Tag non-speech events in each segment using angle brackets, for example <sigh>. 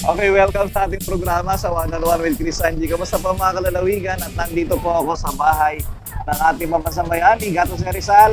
Okay, welcome sa ating programa sa One on One with Chris Angie. Kamusta po mga kalalawigan? At nandito po ako sa bahay ng ating mamasang bayani, Gatos Rizal.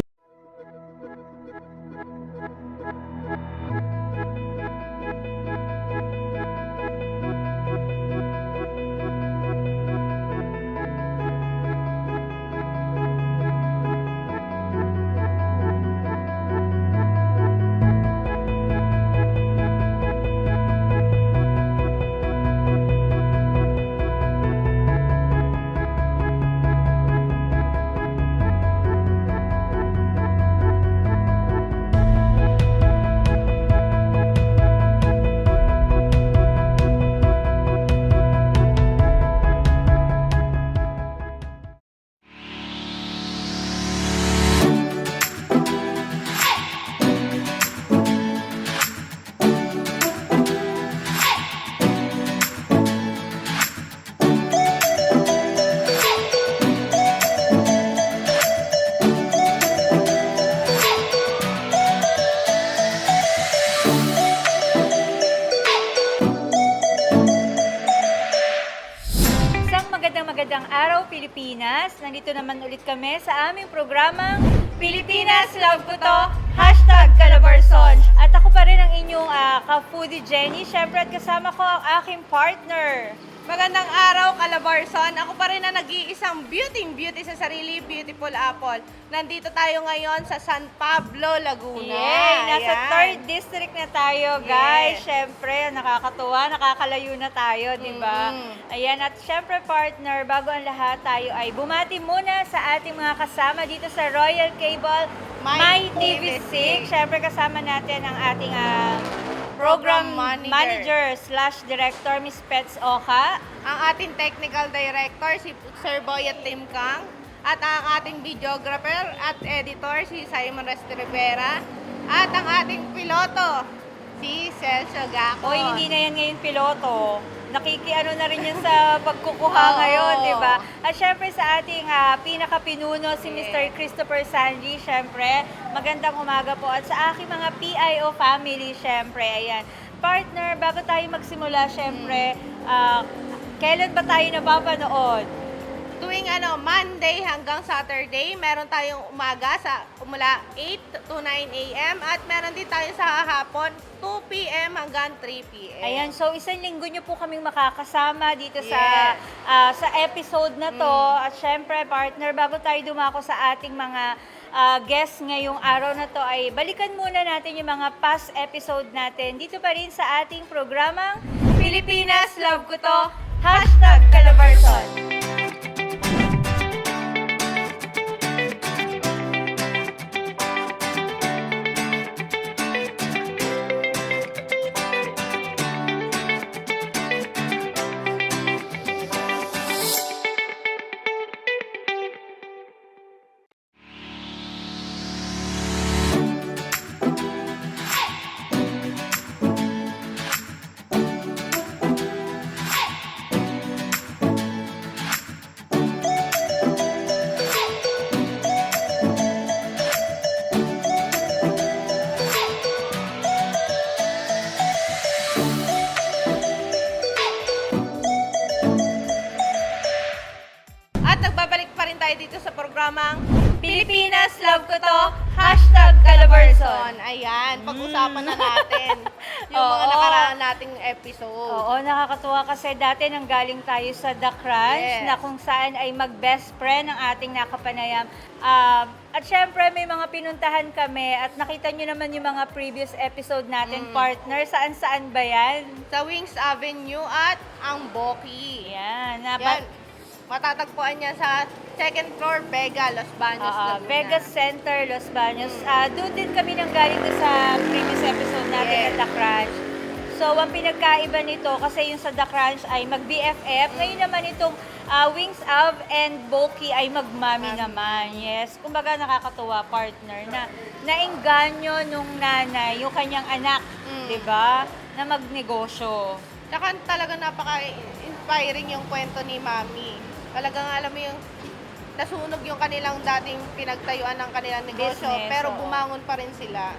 Pilipinas. Nandito naman ulit kami sa aming programang Pilipinas Love Ko To, Hashtag Calabarzon. At ako pa rin ang inyong ah, ka-foodie Jenny. Siyempre at kasama ko ang aking partner. Magandang araw, Calabarzon. Ako pa rin na nag-iisang beauty beauty sa sarili, Beautiful Apple. Nandito tayo ngayon sa San Pablo, Laguna. Yay! Nasa Ayan. third district na tayo, guys. Yes. Siyempre, nakakatuwa, nakakalayo na tayo, di ba? Mm-mm. Ayan, at siyempre, partner, bago ang lahat, tayo ay bumati muna sa ating mga kasama dito sa Royal Cable My My, TV6. TV6. Siyempre, kasama natin ang ating ah, program Program manager. manager slash director, Miss Pets Oka. Ang ating technical director, si Sir Boy at Tim Kang. At ang ating videographer at editor, si Simon Resti Rivera. At ang ating piloto, si Celso Gaco. Oy, hindi na yan ngayon piloto. Nakikiano na rin yan sa pagkukuha Oo. ngayon, di ba? At syempre sa ating ah, pinakapinuno, si. Mr. Christopher Sanji, syempre, magandang umaga po. At sa aking mga PIO family, syempre, ayan. Partner, bago tayo magsimula, syempre, ah, kailan ba tayo napapanood? Tuwing ano, Monday hanggang Saturday, meron tayong umaga sa mula 8 to 9 a.m. at meron din tayo sa hapon 2 p.m. hanggang 3 p.m. Ayan, so isang linggo nyo po kaming makakasama dito sa Yes. ah, sa episode na to. At syempre, partner, bago tayo dumako sa ating mga ah, guests ngayong araw na to, ay balikan muna natin yung mga past episode natin dito pa rin sa ating programang Pilipinas Love Ko To, Hashtag Calabarzon. Rin tayo dito sa programang Pilipinas Love Ko To, Hashtag Calabarzon. Ayan, pag-usapan na natin <laughs> yung mga Oo. nakaraan nating episode. Oo, nakakatuwa kasi dati nang galing tayo sa The Crunch Yes. na kung saan ay mag-best friend ang ating nakapanayam. Um, at syempre may mga pinuntahan kami at nakita nyo naman yung mga previous episode natin, Mm. partner. Saan-saan ba yan? Sa Wings Avenue at ang Boki. Yan. Na, Yan. Matatagpuan niya sa second floor, Vega, Los Baños, Ah, Laguna. Vegas Center, Los Baños. Ah, doon din kami nang galing sa previous episode natin Yes. na The Crunch. So, ang pinagkaiba nito, kasi yung sa The Crunch ay mag-BFF. Ngayon naman itong ah, Wings Av and Boki ay magmami Mami. naman. Yes. Kumbaga nakakatuwa, partner, na naengganyo nung nanay, yung kanyang anak, Mm. di ba, na magnegosyo. Tsaka talaga napaka-inspiring yung kwento ni Mami. Talagang alam mo yung nasunog yung kanilang dating pinagtayuan ng kanilang negosyo, Business, pero oo. bumangon pa rin sila.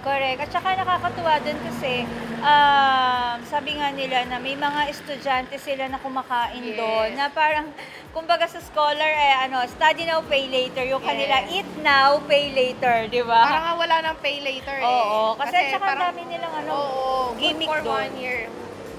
Correct. At saka nakakatuwa din kasi um, sabi nga nila na may mga estudyante sila na kumakain Yes. doon na parang <laughs> kumbaga sa scholar eh ano, study now pay later yung Yes. kanila eat now pay later, di ba? Parang nga wala nang pay later eh. Oo, kasi, at saka ang dami nilang ano, oo, gimmick good for doon. one year.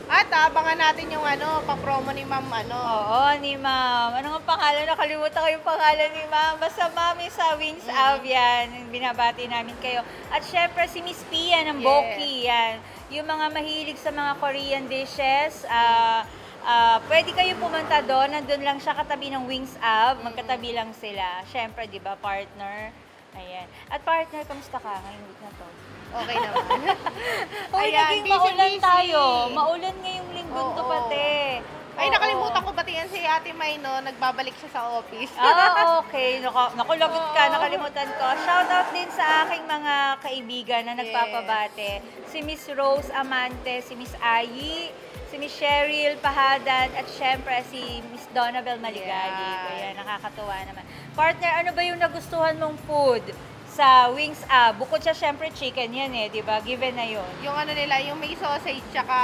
At abangan natin yung ano, pa-promo ni Ma'am ano. Oo, ni ma'am. Ano nga pangalan? Nakalimutan ko yung pangalan ni ma'am. Basta mami sa Wings Mm. Av yan. Binabati namin kayo. At syempre si Miss Pia ng Yes. Boki yan. Yung mga mahilig sa mga Korean dishes, ah ah, pwede kayo pumunta doon. Nandun lang siya katabi ng Wings Av. Magkatabi lang sila. Syempre, di ba, partner? Ayan. At partner, kamusta ka ngayong week na to? Okay naman. <laughs> Uy, Ayan, naging busy, maulan busy. tayo. Maulan ngayong linggo to Oo. pati. Ay, Oo. nakalimutan ko pati yan si Ate May, no? Nagbabalik siya sa office. Ah, okay. Naku, naku lagot ka. Oo. Nakalimutan ko. Shout out din sa aking mga kaibigan na Yes. nagpapabate. Si Miss Rose Amante, si Miss Ayi, si Miss Cheryl Pahadan, at syempre si Miss Donabel Maligali. Yan. Kaya nakakatuwa naman. Partner, ano ba yung nagustuhan mong food sa Wings Ah, bukod sa syempre chicken yan eh, di ba? Given na yun. yung ano nila, yung may sausage tsaka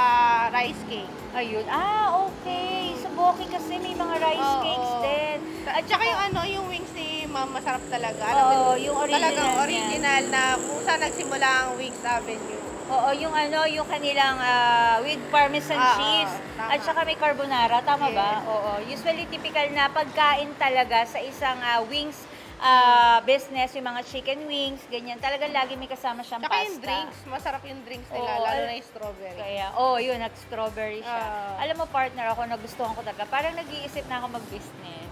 rice cake. Ayun. Ah, okay. Sa Boki kasi may mga rice Oo. cakes din. At saka yung ano, yung wings ni Ma'am masarap talaga. Alam mo, Oo, yung original Talagang niya. original na kung saan nagsimula ang Wings Avenue. Oo, yung ano, yung kanilang ah, with parmesan Ah, cheese. tama. At saka may carbonara, tama ba? Yes. Oo. Usually typical na pagkain talaga sa isang ah, wings ah, business, yung mga chicken wings, ganyan. Talagang lagi may kasama siyang Tsaka pasta. yung drinks, masarap yung drinks nila, Oo, lalo al- na yung strawberry. Kaya, oh, yun, nag-strawberry siya. Ah. Alam mo, partner ako, nagustuhan ko talaga. Parang nag-iisip na ako mag-business.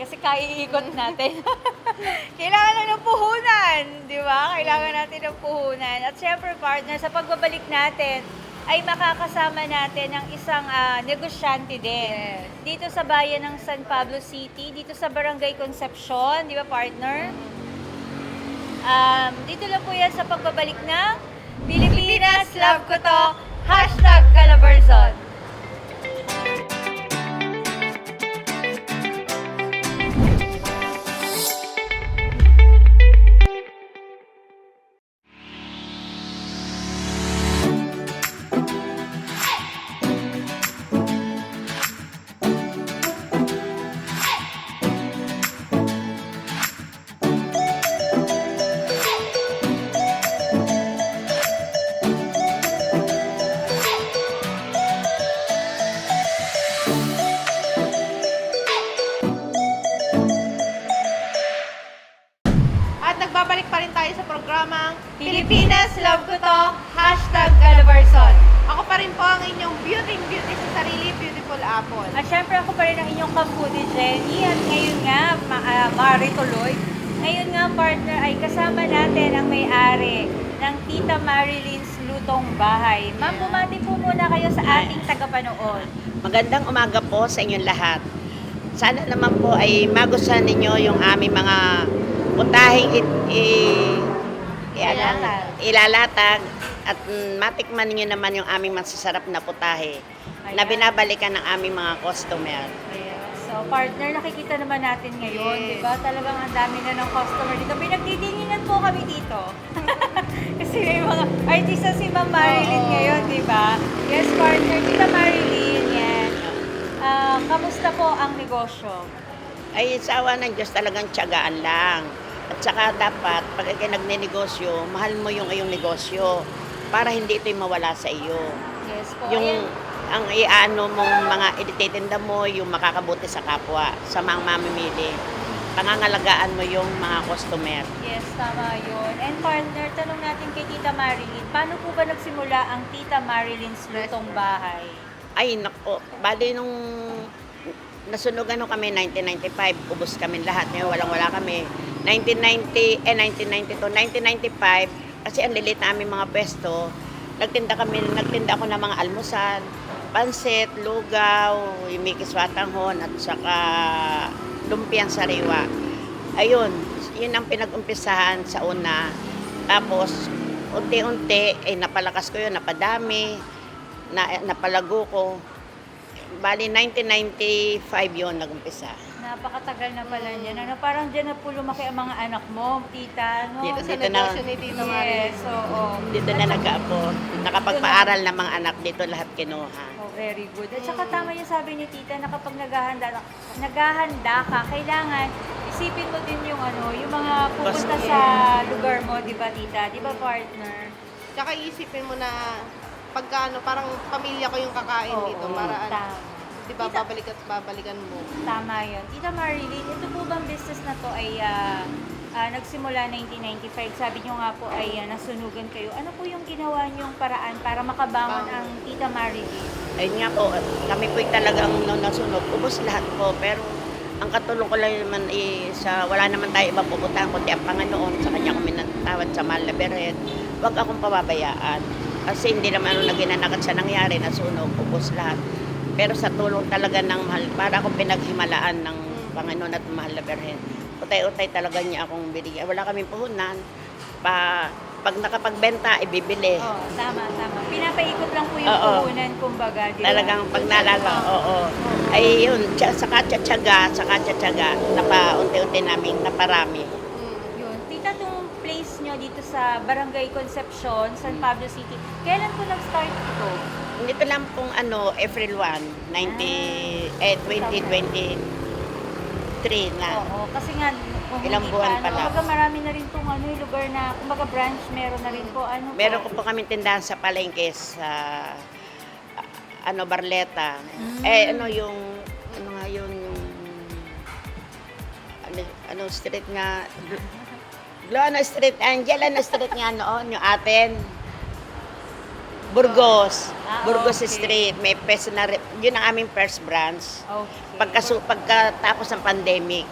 Kasi kaiikot natin. <laughs> Kailangan na ng puhunan, di ba? Kailangan natin ng puhunan. At syempre, partner, sa pagbabalik natin, ay makakasama natin ang isang ah, negosyante din. Yes. Dito sa bayan ng San Pablo City, dito sa Barangay Concepcion, di ba, partner? Um, dito lang po yan sa pagbabalik ng Pilipinas, love ko to, hashtag Calabarzon. Sa inyong lahat. Sana naman po ay magustuhan ninyo yung aming mga putahing it, i, Ilalatag. ilalatag at matikman ninyo naman yung aming masasarap na putahe na Ayan. binabalikan ng aming mga customer. Ayan. So, partner, nakikita naman natin ngayon, Yes. di ba? Talagang ang dami na ng customer dito. Pinagdidinginan po kami dito. <laughs> Kasi may mga artista si Ma'am Marilyn Oo. ngayon, di ba? Yes, partner. Tita Marilyn, yan. Ah, kamusta po ang negosyo? Ay, sa awa ng Diyos talagang tiyagaan lang. At saka dapat, pag ikaw nagnenegosyo, mahal mo yung iyong negosyo para hindi ito'y mawala sa iyo. Yes po. yung Ayan. ang iano mong mga edititinda mo, yung makakabuti sa kapwa, sa mga mamimili. Pangangalagaan mo yung mga customer. Yes, tama yun. And partner, tanong natin kay Tita Marilyn, paano po ba nagsimula ang Tita Marilyn's Lutong Bahay? Ay, nako, bali nung nasunugan ho kami 1995, ubos kami lahat. Ngayon walang wala kami. 1990, eh 1992, 1995, kasi ang lilit na aming mga pwesto, nagtinda kami, nagtinda ako ng mga almusal, pansit, lugaw, yung mikis watanghon, at saka lumpiang sariwa. Ayun, yun ang pinag-umpisahan sa una. Tapos, unti-unti, eh, napalakas ko yun, napadami, na, napalago ko. Bali, 1995 yun nag-umpisa. Napakatagal na pala niyan. Ano, parang dyan na po lumaki ang mga anak mo, tita, no? Dito, Sa dito na, negosyo ni Tito Marilyn. Yes, oo. dito na nag-apo. Nakapagpaaral ng mga anak dito lahat kinuha. Oh, very good. At saka tama yung sabi ni tita na kapag naghahanda, naghahanda ka, kailangan isipin mo din yung ano, yung mga pupunta Basta- sa lugar mo, di ba tita? Di ba partner? Tsaka isipin mo na pagka ano, parang pamilya ko yung kakain Oo, dito. Para ano, tama. di ba, Tita- babalik at babalikan mo. Tama yun. Tita Marilyn, ito po bang business na to ay ah, ah, nagsimula 1995? Sabi nyo nga po ay ah, nasunugan kayo. Ano po yung ginawa nyong paraan para makabangon Bangon. ang Tita Marilyn? Ayun nga po, kami po talagang nung nasunog, ubos lahat po. Pero ang katulong ko lang naman eh, sa wala naman tayo ibang pupuntahan kundi ang Panginoon. Sa kanya kami natawad sa mahal na beret. Huwag akong pababayaan. Kasi hindi naman ano na ginanakat sa nangyari, nasunog, ubos lahat. Pero sa tulong talaga ng mahal, para akong pinaghimalaan ng Panginoon at mahal na Birhen. Utay-utay talaga niya akong binigyan. Wala kaming puhunan. Pa, pag nakapagbenta, ibibili. Oh, tama, tama. Pinapaikot lang po yung Oo. puhunan, kumbaga. Di ba? Talagang pag nalala, oo. Ay yun, saka tiyatsaga, saka tiyatsaga, napa unti-unti namin, naparami. Mm. Yun. Tita, itong place nyo dito sa Barangay Concepcion, San Pablo City, kailan po nag-start ito? Nito lang pong ano, April 1, 90, eh, 2023 na. Oo, kasi nga, kung Ilang hindi buwan pa, pa ano, lang. kumbaga marami na rin pong ano, yung lugar na, kumbaga branch meron na rin po. Ano Meron po? ko po kami tindahan sa palengke sa ah, ano Barleta. Mm. Eh ano yung ano nga yun yung ano, ano street nga Glo ano street Angel ano street nga noon yung atin Burgos. Ah, Burgos okay. Street. May peso na. Yun ang aming first branch. Okay. Pagkasu, pagkatapos ng pandemic.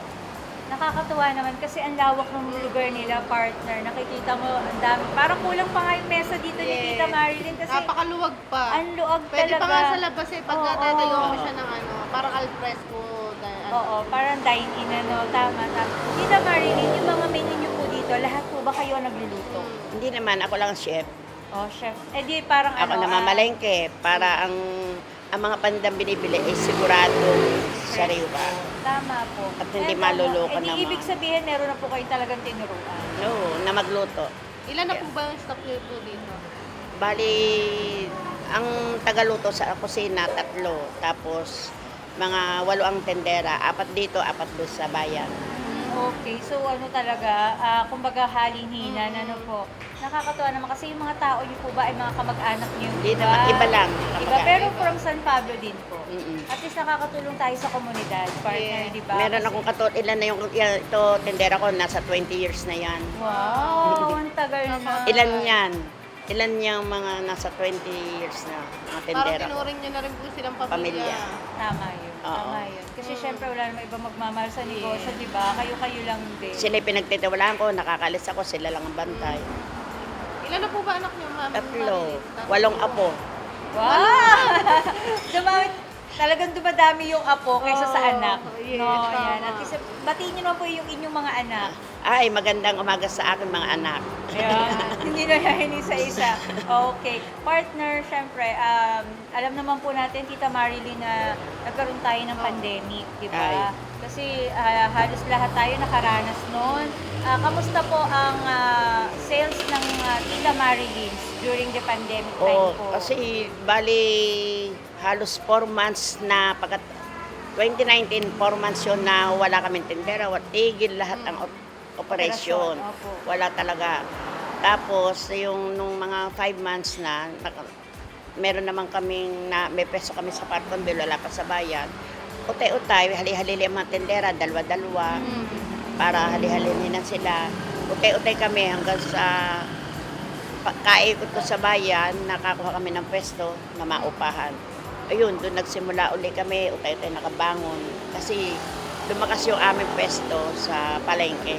Nakakatuwa naman kasi ang lawak ng lugar nila, partner. Nakikita mo, ang dami. Parang kulang pa nga yung mesa dito ni Yes. Tita Marilyn kasi Napakaluwag pa. ang Pwede talaga. pa nga sa labas eh, pag Oo. tatayo mo siya ng ano, parang alfresco. dahil ano. Oo, parang dine-in ano, tama, tama. Tita Marilyn, yung mga menu nyo dito, lahat po ba kayo nagluluto? Hindi naman, ako lang ang chef. Oh, chef. Eh di parang Ako ano, namamalengke para ang ang mga pandang binibili ay sigurado sariwa. Tama po. At hindi Eh, tama. maluloko eh, di naman. ibig sabihin, meron na po kayo talagang tinuruan. No, na magluto. Ilan na po ba yung stock niyo po dito? Bali, ang tagaluto sa kusina, tatlo. Tapos, mga walo ang tendera. Apat dito, apat doon sa bayan. Okay, so ano talaga, ah, kumbaga halin-hinan, ano po. Nakakatuwa naman kasi yung mga tao niyo po ba ay mga kamag-anak niyo, Hindi di ba? naman, iba lang. Iba, pero from San Pablo din po. Mm-mm. At least nakakatulong tayo sa komunidad, partner, Yeah. di ba? Meron Kasi- akong katulad, ilan na yung, ito, tendera ko, nasa 20 years na yan. Wow, ang <laughs> tagal na. Ilan yan? Ilan yung mga nasa 20 years na mga Parang tendera ko. tinuring niyo na rin po silang pamilya. Pamilya. Tama yun. Tama yun. Kasi Mm. syempre wala namang iba magmamahal sa negosyo, di ba? Kayo-kayo lang din. Sila yung pinagtitiwalaan ko, nakakalis ako, sila lang ang bantay. Ilan na po ba anak niyo, ma'am? Tatlo, walong apo. Wow! <laughs> Dumami, talagang dumadami yung apo kaysa sa Oo, anak. yes, no, tama. yan. At least, batiin nyo naman po yung inyong mga anak. Ay, magandang umaga sa akin mga anak. Ayan. <laughs> Hindi na yan isa-isa. Okay. Partner, syempre, um, alam naman po natin, Tita Marilyn, na nagkaroon tayo ng pandemic, di ba? Ay. Kasi ah, halos lahat tayo nakaranas noon. Ah, kamusta po ang ah, sales ng ah, Tita Marilyn during the pandemic time Oo, po? kasi bali halos 4 months na pagkat 2019, 4 months yun na wala kaming tindera, tigil lahat ang op- operasyon. Wala talaga. Tapos, yung nung mga 5 months na, naka, meron naman kaming, na, may peso kami sa Parton Bill, wala pa sa bayan. Utay-utay, hali-halili ang mga tindera, dalawa-dalawa, para hali-halinin na sila. Utay-utay kami hanggang sa pa- kaikot ko sa bayan, nakakuha kami ng pwesto na maupahan. Ayun, doon nagsimula uli kami, utay-utay nakabangon. Kasi lumakas yung aming pwesto sa palengke.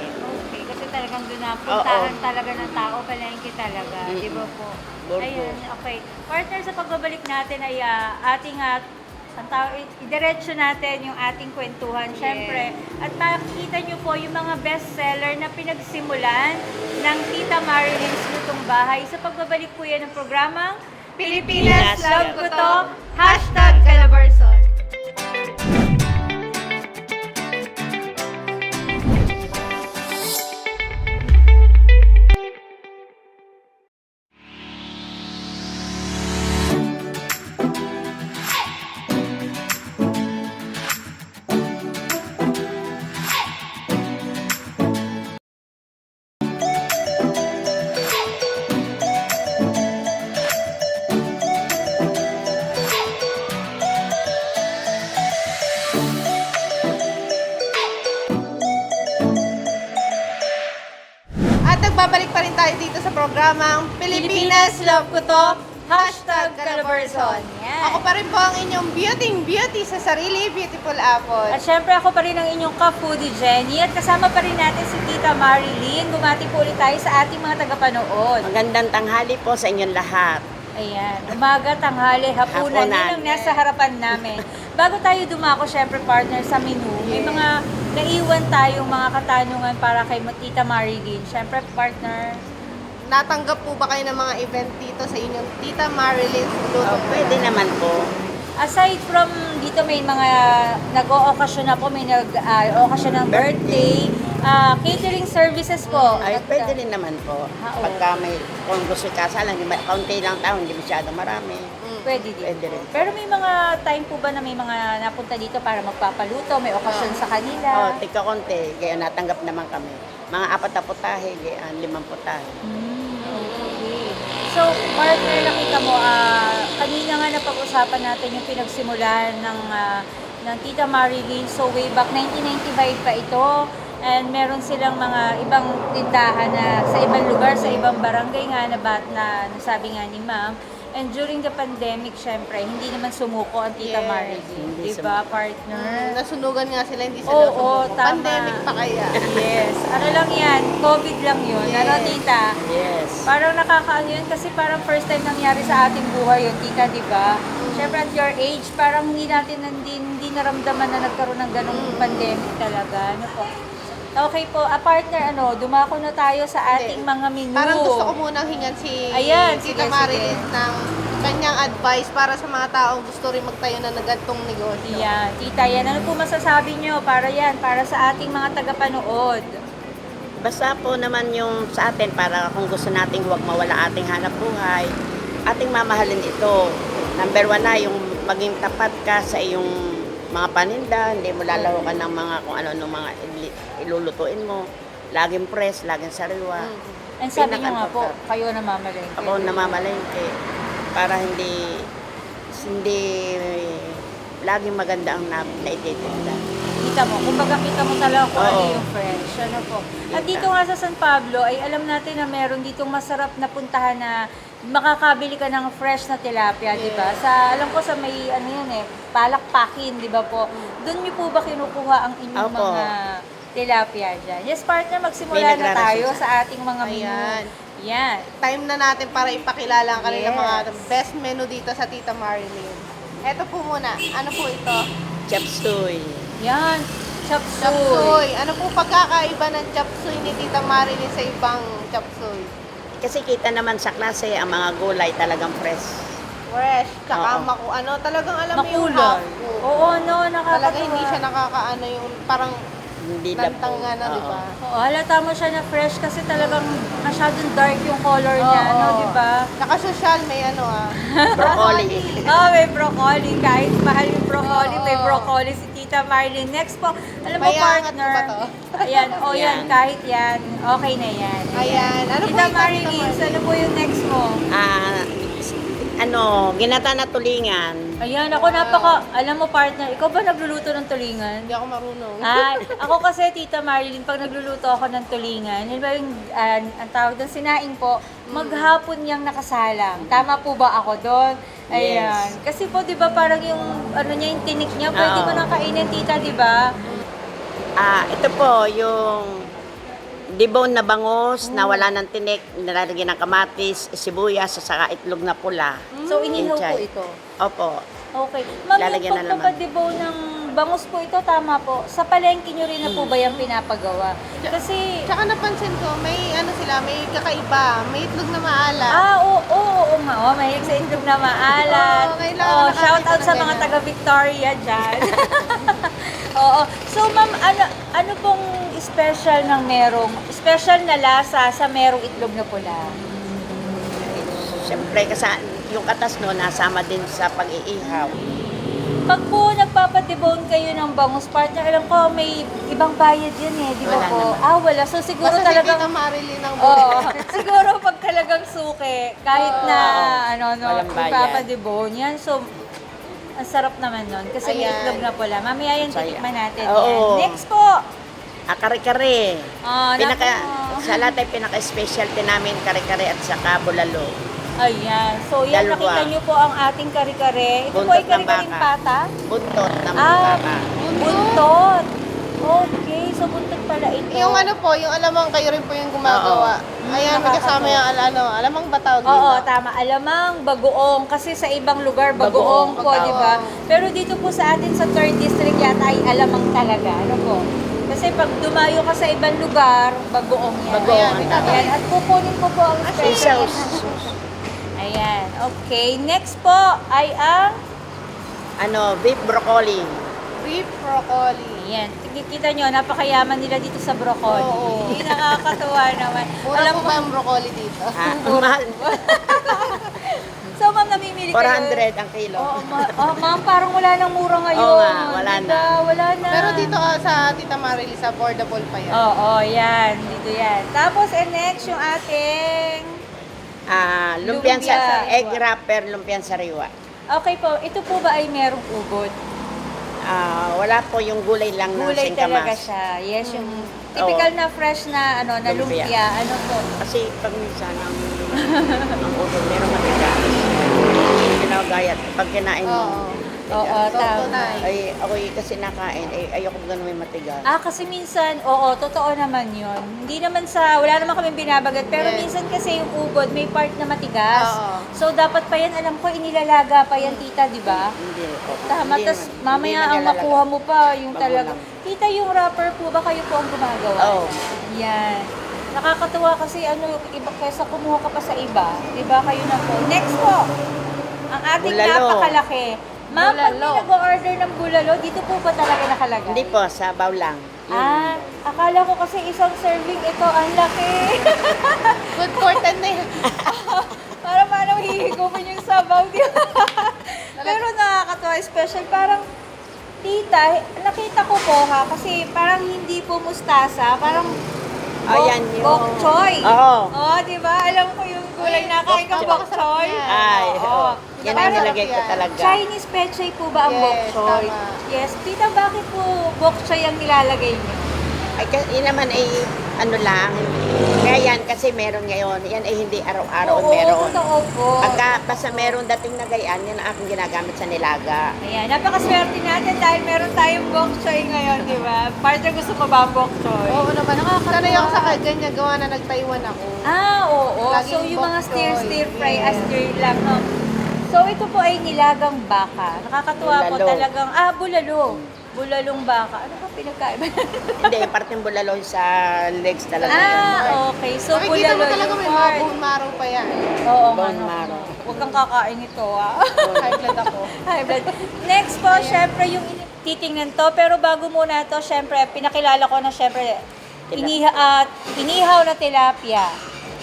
Okay, kasi talagang doon na puntahan talaga ng tao, palengke talaga, Mm-mm. di ba po? Burgo. Ayun, okay. Partner, sa pagbabalik natin ay ah, ating at ang tao, i- idiretso natin yung ating kwentuhan, syempre. At makikita nyo po yung mga bestseller na pinagsimulan ng Tita Marilyn's Lutong Bahay. Sa pagbabalik po yan ng programang Pilipinas, Love to, Hashtag Love ko to, Hashtag Calabarzon. Yan. Ako pa rin po ang inyong beauty beauty sa sarili, beautiful apple. At syempre ako pa rin ang inyong ka-foodie Jenny at kasama pa rin natin si Tita Marilyn. Bumati po ulit tayo sa ating mga tagapanood. Magandang tanghali po sa inyong lahat. Ayan, umaga, tanghali, hapunan, Hapunan. yun ang nasa harapan namin. <laughs> Bago tayo dumako, syempre partner sa menu, may mga naiwan tayong mga katanungan para kay Tita Marilyn. Syempre partner, Natanggap po ba kayo ng mga event dito sa inyong Tita Marilyn's Oh, Lutong pwede naman po. aside from dito may mga nag-o-okasyon na po, may nag-o-okasyon ng birthday, ah, catering services po. Ay, At, pwede rin naman po. Ah, oo. Pagka may, kung gusto kasalan, hindi ma- kaunti lang tao, hindi masyado marami. Pwede din. Pwede rin. Pero may mga time po ba na may mga napunta dito para magpapaluto, may okasyon sa kanila? Oh, tika konti, kaya natanggap naman kami. Mga apat na putahe, kaya limang putahe. Mm. So, partner, nakita mo, ah, kanina nga napag-usapan natin yung pinagsimulan ng, ah, ng Tita Marilyn. So, way back 1995 pa ito. And meron silang mga ibang tindahan na sa ibang lugar, sa ibang barangay nga na, bat, na nasabi nga ni ma'am. And during the pandemic, syempre, hindi naman sumuko ang Tita Yes. Marilyn. Hindi Di ba, partner? Mm, nasunugan nga sila, hindi sila Oo, sumuko. tama. Pandemic pa kaya. Yes. Ano lang yan? COVID lang yun. Yes. Ano, tita? Yes. Parang nakakaano yun kasi parang first time nangyari sa ating buhay yun, tita, di ba? Siyempre at your age, parang hindi natin hindi, hindi naramdaman na nagkaroon ng ganong Mm. pandemic talaga. Ano po? Okay po, a partner, ano, dumako na tayo sa ating Hindi. mga menu. Parang gusto ko munang hingan si Ayan, Tita sige, Marilyn sige. ng kanyang advice para sa mga taong gusto rin magtayo na ng gantong negosyo. Yan, tita, yan. Ano po masasabi nyo para yan, para sa ating mga tagapanood? Basta po naman yung sa atin, para kung gusto nating huwag mawala ating hanap buhay, ating mamahalin ito. Number one na, yung maging tapat ka sa iyong mga paninda, hindi mo lalahukan ng mga kung ano ng mga ilulutuin mo. Laging press, laging sariwa. And sabi nyo nga po, Pinaka-important. kayo namamalengke. Ako namamalengke para hindi hindi laging maganda ang na, naititinda. Kita mo, kumbaga kita mo talaga kung ano Oo. yung fresh. Ano po. At dito nga sa San Pablo, ay alam natin na meron ditong masarap na puntahan na makakabili ka ng fresh na tilapia, di ba? Sa, alam ko sa may, ano yun eh, palakpakin, di ba po? Doon niyo po ba kinukuha ang inyong Opo. mga tilapia dyan? Yes, partner, magsimula May na nagrarasyon tayo sa- sa ating mga menu. Ayan. Yan. Time na natin para ipakilala ang kanilang Yes. mga best menu dito sa Tita Marilyn. Ito po muna. Ano po ito? Chop suey. Yan. Chop suey. Chop suey. Ano po pagkakaiba ng chop suey ni Tita Marilyn sa ibang chop suey? Kasi kita naman sa klase, ang mga gulay talagang fresh. Fresh. Tsaka Oo. maku ano, talagang alam mo yung Makulay. Oo, no, nakakatuwa. Talaga hindi siya nakakaano yung parang Hindi lantang po. nga na, di ba? Oo, halata mo siya na fresh kasi talagang masyadong dark yung color niya, Oo. no, di ba? Naka-social may ano ah. <laughs> Broccoli. oh, may broccoli. Kahit mahal yung broccoli, may Oo. broccoli si Tita Marilyn. Next po, alam mo May angat partner. ba to? <laughs> Ayan, oh yan, Yan. kahit yan. Okay na yan. Ayan. Ano po Tita Marilyn? ano po yung next mo? Ah, ano, ginata na tulingan. Ayan, ako napaka, alam mo partner, ikaw ba nagluluto ng tulingan? Hindi ako marunong. Ah, ako kasi, Tita Marilyn, pag nagluluto ako ng tulingan, yun ba yung, ah, ang tawag doon, sinaing po, maghapon niyang nakasalang. Tama po ba ako doon? Ayan. Yes. Kasi po, di ba, parang yung, ano niya, yung tinik niya, pwede Oo. mo nang kainin, Tita, di ba? Ah, ito po, yung dibon na bangus na wala ng tinik, nilalagyan ng kamatis, sibuyas, at saka itlog na pula. So, inihaw po Inchay. ito. Opo. Okay. Ma'am, Lalagyan na yung laman. pagpapadibaw ng bangus po ito, tama po. Sa palengke nyo rin na po ba yung pinapagawa? Kasi, Tsaka napansin ko, may ano sila, may kakaiba. May itlog na maalat. Ah, oo, oo, oo nga. Oh, mahilig sa itlog na maalat. Oo, kailangan oh, nakakita shout out ng sa mga ganyan. taga Victoria dyan. <laughs> oo. So, ma'am, ano, ano pong special ng merong, special na lasa sa merong itlog na pula? Siyempre, kasi yung katas no, nasama din sa pag-iihaw. Pag po nagpapadebone kayo ng bangus partner, alam ko may ibang bayad yan eh, di ba Wala po? naman. Ah, wala. So, siguro Basta si talagang... Tita Marilyn ang Oo. buhay. <laughs> siguro pag talagang suki, kahit na ano no, Walang bayad. yan. So ang sarap naman nun kasi may Ayan. itlog na pula. Mamaya yan Saya. titikman natin. Oo. Yan. Next po. Ah, kare-kare. Ah, Pinaka, naku. sa lahat ay pinaka-specialty namin, kare-kare at saka bulalo. Ayan. So yan, Dalawa. nakita nyo po ang ating kare-kare. Ito po Buntot ay ng kare-karing baka. pata. Buntot ng Ah, baka. buntot. Okay, so buntot pala ito. Yung ano po, yung alamang kayo rin po yung gumagawa. Oo. Ayan, may kasama yung al- ano, alamang bataw, di Oo, ba? tama. Alamang, bagoong. Kasi sa ibang lugar, Bagoong, bagoong po, di ba? Pero dito po sa atin sa 3rd District yata ay alamang talaga. Ano po? Kasi pag dumayo ka sa ibang lugar, bagoong yan. Bagoong, Ayan, tama. Ayan. At kukunin ko po ang Isaw. special. Ayan. Okay. Next po ay ang... Ano, beef broccoli. Beef broccoli. Ayan. Kita nyo, napakayaman nila dito sa broccoli. Oo. Hindi nakakatuwa naman. Mura Alam po mo, ba ang broccoli dito? Ah, <laughs> ang mahal. <laughs> so ma'am, namimili kayo. 400 ang kilo. Oo, ma- oh, ma'am, parang wala nang mura ngayon. Oo nga, wala Diba? na. Wala na. Pero dito ah, sa Tita Marilyn, affordable pa yan. Oo, oh, yan. Dito yan. Tapos, and next, yung ating... Ah, lumpian sa Lumpia. egg wrapper, lumpian sariwa. Okay po, ito po ba ay merong ugod? Ah, wala po yung gulay lang ng Gulay talaga siya. Yes, yung typical na fresh na ano na lumpia. Lumpia. Ano po? Kasi pag minsan ang ang ulo meron matigas. Ginagayat pag kinain mo. Oo. Oo, So, tama. tunay. Ay, ako kasi nakain, ay ayoko ganun may matigas. Ah, kasi minsan, oo, totoo naman yun. Hindi naman sa, wala naman kami binabagat, pero Yes. minsan kasi yung ugod, may part na matigas. Oo. So, dapat pa yan, alam ko, inilalaga pa yan, tita, di ba? Hindi po. Tama, naman. mamaya ang makuha mo pa, yung Bago talaga. lang. Tita, yung wrapper po ba kayo po ang gumagawa? Oo. Yan. Nakakatuwa kasi ano, iba kaysa kumuha ka pa sa iba. Di ba kayo na po? Next po, ang ating Bulalo. napakalaki. Ma'am, pag may Bulalo. nag-order ng bulalo, dito po ba talaga nakalagay? Hindi po, sa baw lang. Ah, akala ko kasi isang serving ito, ang laki. <laughs> Good for 10 na yan. <laughs> Para paano hihigupin yung sabaw, di ba? <laughs> Pero nakakatawa, special. Parang, tita, nakita ko po ha, kasi parang hindi po mustasa, parang Ah, yan yung- bok choy. Oo. Oo, di ba? Alam ko yung gulay na kain ka bok choy. Ay, Oo. Yan ang nilagay ko talaga. Chinese pechay po ba ang Yes, bok choy? tama. Yes. Tita, bakit po bok choy ang nilalagay niyo? Ay, yun naman ay ano lang. Kaya yan, kasi meron ngayon. Yan ay hindi araw-araw Oo, meron. totoo po. Pagka basta meron dating na gayaan, yan ang aking ginagamit sa nilaga. Ayan, napakaswerte natin dahil meron tayong bok choy ngayon, di ba? Partner, gusto ko ba ang bok choy? Oo naman. Nakakatuwa. Sanay ako sa ganyan, gawa na nag-Taiwan ako. Ah, oo. Laging so, yung mga bok stir, choy. stir fry, as stir lang, no? So, ito po ay nilagang baka. Nakakatuwa po Bulalo. talagang, ah, bulalo. Bulalong baka. Ano ba pinagkaiba? <laughs> hindi, parteng bulalo sa legs talaga yan. ah, okay. So, Makikita bulalo mo talaga yung may mga part. bone marrow pa yan. Oo, Bone no. marrow. Huwag kang kakain ito, ah. <laughs> High blood ako. High blood. Next po, syempre, yung ini- titingnan to. Pero bago muna to, syempre, pinakilala ko na syempre, iniha, at inihaw na tilapia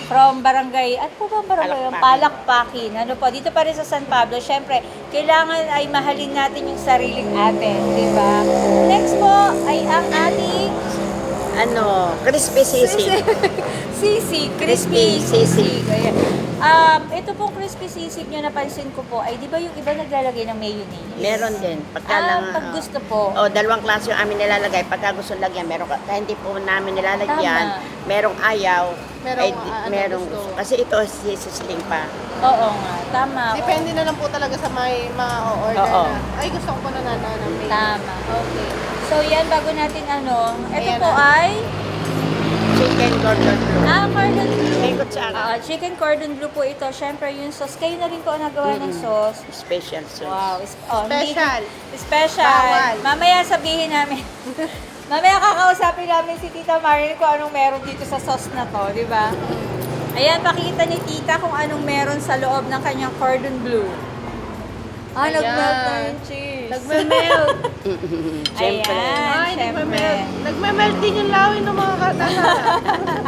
from barangay, at po ba ang barangay? Yung Palakpakin. Ano po, dito pa rin sa San Pablo. Syempre, kailangan ay mahalin natin yung sariling atin, di ba? Next po ay ang ating Ano, crispy sisig. <laughs> Sisig, crispy Crispy sisig. Ayan. Um, ito pong crispy sisig nyo napansin ko po, ay di ba yung iba naglalagay ng mayonnaise? Meron din. Pagka Ah, lang, pag gusto po. O, dalawang klase yung amin nilalagay. Pagka gusto lagyan, meron ka, kahit hindi po namin nilalagyan, Tama. merong ayaw. Merong, ay, di- ah, ano, merong gusto. Kasi ito, sisisling pa. Oo nga, tama. Depende na lang po talaga sa may mga order Oo. na. Ay, gusto ko po na na ng. Tama, okay. So yan, bago natin ano, ito Ayan po na. ay Chicken cordon bleu. ah, cordon bleu. May kutsara. Ah, chicken cordon bleu po ito. Siyempre, yung sauce. Kayo na rin po ang nagawa ng sauce. Special sauce. Wow. is- oh, hindi- Special. special. Bawal. Mamaya sabihin namin. <laughs> Mamaya kakausapin namin si Tita Marilyn kung anong meron dito sa sauce na to, di ba? Ayan, pakita ni Tita kung anong meron sa loob ng kanyang cordon bleu. Ah, Ayan. nag-melt na yung cheese. Nagme-melt. <laughs> Siyempre. Ayan, Ay, syempre. nagme-melt. Nagme-melt din yung lawin ng mga katasa.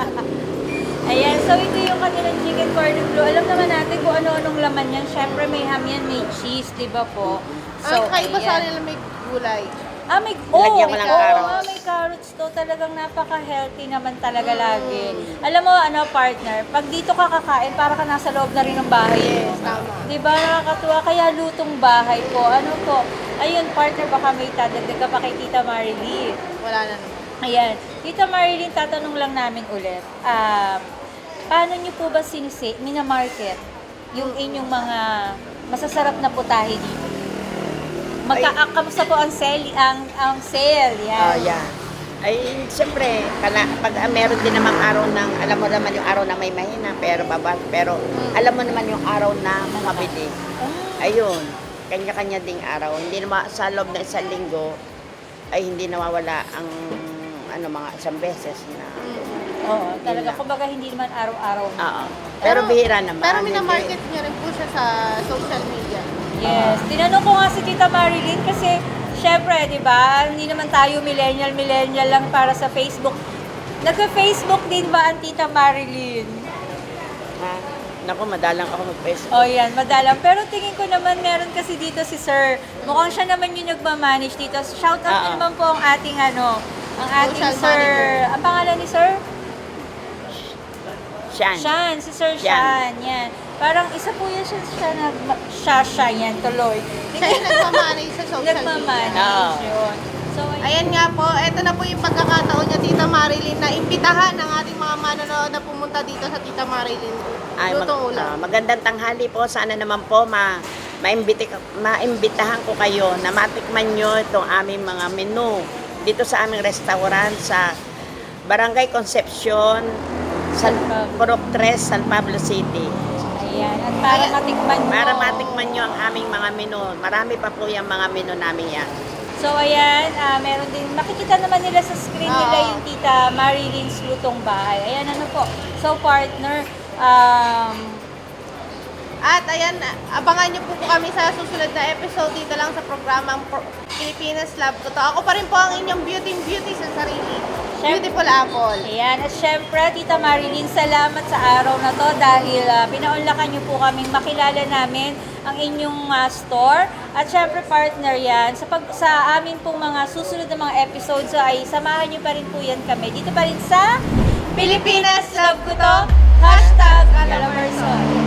<laughs> Ayan, so ito yung kanilang chicken cordon bleu. Alam naman natin kung ano-anong laman yan. Siyempre may ham yan, may cheese, di ba po? Ay, kaiba ayan. sa nila may gulay. Ah, may, oh, Lagyan mo ng oo, carrots. ah, may carrots to. Talagang napaka-healthy naman talaga lagi. Alam mo, ano, partner, pag dito ka kakain, para ka nasa loob na rin ng bahay. Yes, tama. Di ba, nakakatuwa? Kaya lutong bahay po. Ano po? Ayun, partner, baka may tadagdag ka pa kay Tita Marilyn. Wala na naman. Ayan. Tita Marilyn, tatanong lang namin ulit. Um, paano niyo po ba sinisi, minamarket yung inyong mga masasarap na putahe dito? Magka, ah, kamusta po ang sale? Ang, ang sale, yan. Oh, yeah. Ay, siyempre, kala, pag ah, meron din namang araw ng, alam mo naman yung araw na may mahina, pero baba, pero alam mo naman yung araw na mabili. Ah, Ayun, kanya-kanya ding araw. Hindi naman sa loob ng isang linggo, ay hindi nawawala ang ano mga isang beses na. Oo, talaga. Kumbaga, hindi naman araw-araw. Oo. Pero bihira naman. Pero minamarket niyo rin po siya sa social media. Yes. Tinanong ko nga si Tita Marilyn kasi, syempre, di ba, hindi naman tayo millennial-millennial lang para sa Facebook. Nagka-Facebook din ba ang Tita Marilyn? Ha? Naku, madalang ako mag-Facebook. Oh, yan, madalang. Pero tingin ko naman, meron kasi dito si Sir. Mukhang siya naman yung nagmamanage dito. Shout out Oo. naman po ang ating ano, ang ating Social Sir. manager. Ang pangalan ni Sir? Siyan. Shan, si Sir Shan. Shan. Yan. Parang isa po yan siya, siya nag, siya, siya, yan, tuloy. Siya yung nagmamanage sa social media. Nagmamanage Oo. yun. So, ayun. Ayan nga po, eto na po yung pagkakataon niya, Tita Marilyn, na imbitahan ng ating mga manonood na pumunta dito sa Tita Marilyn. Ay, mag, Lutong ulam. ah, magandang tanghali po. Sana naman po ma maimbiti, maimbitahan ko kayo na matikman nyo itong aming mga menu dito sa aming restaurant sa Barangay Concepcion, San 3, San Pablo City. Ayan. At para Ayan. matikman mo. Para matikman nyo ang aming mga menu. Marami pa po yung mga menu namin yan. So, ayan, ah, meron din, makikita naman nila sa screen nila Oo. yung tita Marilyn's Lutong Bahay. Ayan, ano po. So, partner, um, At ayan, abangan niyo po, po kami sa susunod na episode dito lang sa programang Pro- Pilipinas Love Ko To. Ako pa rin po ang inyong beauty and beauty sa sarili. Syem- Beautiful Apple. ayan. At syempre, Tita Marilyn, salamat sa araw na to dahil uh, pinaunlakan niyo po kaming makilala namin ang inyong ah, store. At syempre, partner yan. Sa, pag, sa amin pong mga susunod na mga episodes ay samahan niyo pa rin po yan kami. Dito pa rin sa Pilipinas Love Ko To. Hashtag Calamarson.